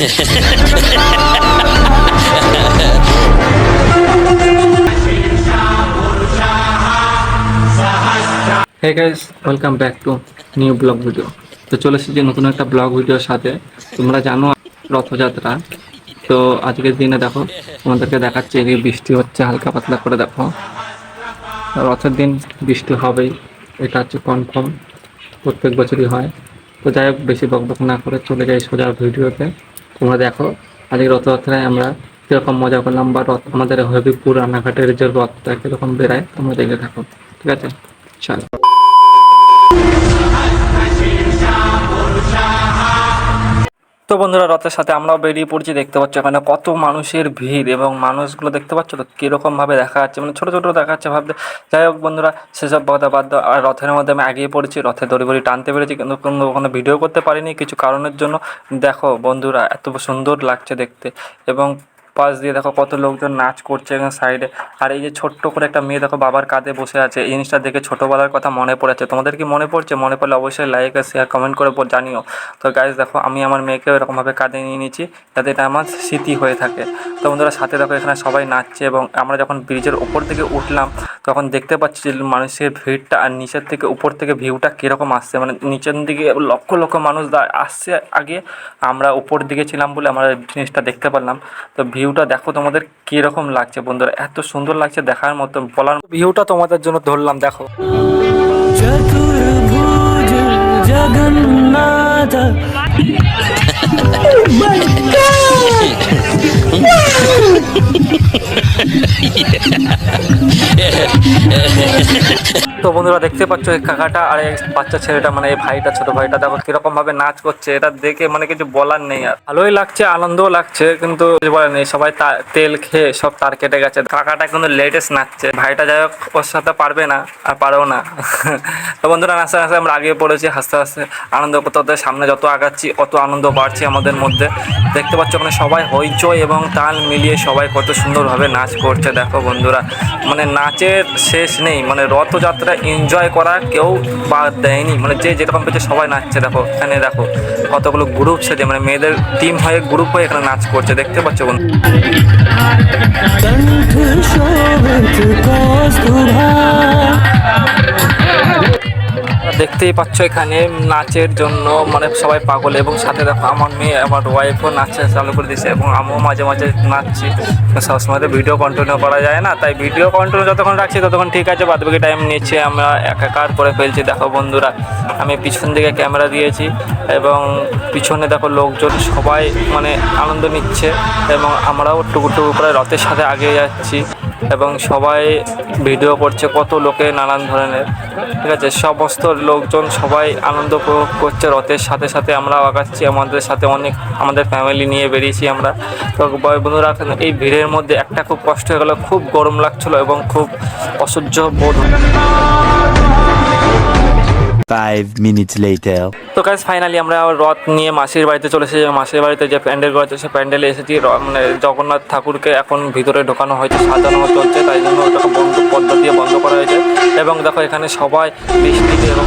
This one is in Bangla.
Hey guys welcome back to new vlog video তো চলে এসেছি নতুন একটা ব্লগ ভিডিওর সাথে। তোমরা জানো রথযাত্রা। তো আজকের দিনে দেখো, তোমাদেরকে দেখাচ্ছে এদিকে বৃষ্টি হচ্ছে, হালকা পাতলা করে দেখো। রথের দিন বৃষ্টি হবেই, এটা হচ্ছে কনফার্ম প্রত্যেক বছরই হয়। তো যাই হোক, বেশি বকবক না করে চলে যাই সোজা ভিডিওতে তোমরা দেখো, আজকে রথযাত্রায় আমরা কীরকম মজা করলাম বা রথ, আমাদের হবিপুর রান্নাঘাটের যে রথটা কীরকম বেড়ায়, তোমরা দেখে থাকো, ঠিক আছে? চলো। তো বন্ধুরা, রথের সাথে আমরাও বেরিয়ে পড়ছি। দেখতে পাচ্ছ এখানে কত মানুষের ভিড় এবং মানুষগুলো দেখতে পাচ্ছ তো কীরকমভাবে দেখা যাচ্ছে। মানে ছোটো ছোটো দেখা যাচ্ছে, ভাবতে যাই হোক বন্ধুরা, সেসব কথা বাদ। আর রথের মধ্যে আমি এগিয়ে পড়েছি। রথে দড়ি বড়ি টানতে পেরেছি, কিন্তু কোনো ওখানে ভিডিও করতে পারিনি। কিছু কারণের জন্য। দেখো বন্ধুরা, এত সুন্দর লাগছে দেখতে। এবং পাশ দিয়ে দেখো কত লোকজন নাচ করছে এবং সাইডে আর এই যে ছোট্ট করে একটা মেয়ে দেখো বাবার কাঁধে বসে আছে। এই জিনিসটা দেখে ছোটোবেলার কথা মনে পড়েছে। তোমাদের কি মনে পড়ছে? মনে পড়লে অবশ্যই লাইক শেয়ার কমেন্ট করে জানিও। তো গাইজ দেখো আমি আমার মেয়েকেও এরকমভাবে কাঁধে নিয়ে নিয়েছি যাতে এটা আমার স্মৃতি হয়ে থাকে। তো বন্ধুরা, সাথে দেখো এখানে সবাই নাচছে এবং আমরা যখন ব্রিজের ওপর থেকে উঠলাম তখন দেখতে পাচ্ছি যে মানুষের ভিড়টা আর নিচের থেকে উপর থেকে ভিউটা কীরকম আসছে। মানে নিচের দিকে লক্ষ লক্ষ মানুষ আসছে আগে। আমরা উপর দিকে ছিলাম বলে আমরা জিনিসটা দেখতে পারলাম। তো ভিউটা দেখো তোমাদের কীরকম লাগছে বন্ধুরা। এত সুন্দর লাগছে দেখার মতো বলার ভিউটা তোমাদের জন্য ধরলাম দেখো। yeah. yeah. তো বন্ধুরা দেখতে পাচ্ছ এই কাকাটা আর এই বাচ্চা ছেলেটা মানে এই ভাইটা, ছোট ভাইটা, দেখো কীরকম ভাবে নাচ করছে, এটা দেখে মানে কিছু বলার নেই আর। ভালোই লাগছে, আনন্দও লাগছে, কিন্তু বলার নেই, সবাই তেল খেয়ে সব তার কেটে গেছে। কাকাটা কিন্তু লেটেস্ট নাচছে, ভাইটা যাই হোক ওর সাথে পারবে না, আর পারেও না। তো বন্ধুরা নাচতে নাচতে আমরা আগে পড়েছি, হাসতে হাসতে আনন্দ করতে সামনে যত আগাচ্ছি, অত আনন্দ বাড়ছে আমাদের মধ্যে। দেখতে পাচ্ছ ওখানে সবাই হইচই এবং তাল মিলিয়ে সবাই কত সুন্দরভাবে নাচ করছে, দেখো বন্ধুরা। মানে নাচের শেষ নেই মানে রথযাত্রা সেটা এনজয় করা কেউ বাদ দেয়নি। মানে যে যেরকম পেয়েছে সবাই নাচছে, দেখো, এখানে দেখো, কতগুলো গ্রুপ সেজে মানে মেয়েদের টিম হয়ে গ্রুপ হয়ে এখানে নাচ করছে, দেখতে পাচ্ছ কোন দেখতেই পাচ্ছ এখানে নাচের জন্য মানে সবাই পাগল এবং সাথে দেখো আমার মেয়ে, আমার ওয়াইফও নাচে চালু করে দিয়েছে এবং আমিও মাঝে মাঝে নাচছি। সবসময় তো ভিডিও কন্টিনিউ করা যায় না, তাই ভিডিও কন্টিনিউ যতক্ষণ রাখছি ততক্ষণ ঠিক আছে বাদ বাকি টাইম নিচ্ছে, আমরা একাকার করে ফেলছি। দেখো বন্ধুরা, আমি পিছন দিকে ক্যামেরা দিয়েছি এবং পিছনে দেখো লোকজন সবাই মানে আনন্দ নিচ্ছে এবং আমরাও টুকু টুকু করে রথের সাথে আগে যাচ্ছি। এবং সবাই ভিডিও করছে কত লোকে নানান ধরনের, ঠিক আছে? সমস্ত লোকজন সবাই আনন্দ উপভোগ করছে, রথের সাথে সাথে আমরা আগাচ্ছি, আমাদের সাথে অনেক আমাদের ফ্যামিলি নিয়ে বেরিয়েছি আমরা। তো বন্ধুরা এই ভিড়ের মধ্যে একটা খুব কষ্ট হয়ে গেলো, খুব গরম লাগছিল এবং খুব অসহ্য বোধ Five minutes later. তো গাইজ ফাইনালি আমরা রথ নিয়ে মাসির বাড়িতে চলে এসেছি। মাসির বাড়িতে যে প্যান্ডেল করেছে সেই প্যান্ডেলে এসেছি। মানে জগন্নাথ ঠাকুরকে এখন ভিতরে ঢোকানো হয়েছে, সাজানো চলছে তাই জন্য ওটাকে বন্ধ দিয়ে বন্ধ করা হয়েছে। এবং দেখো এখানে সবাই বৃষ্টিতে এবং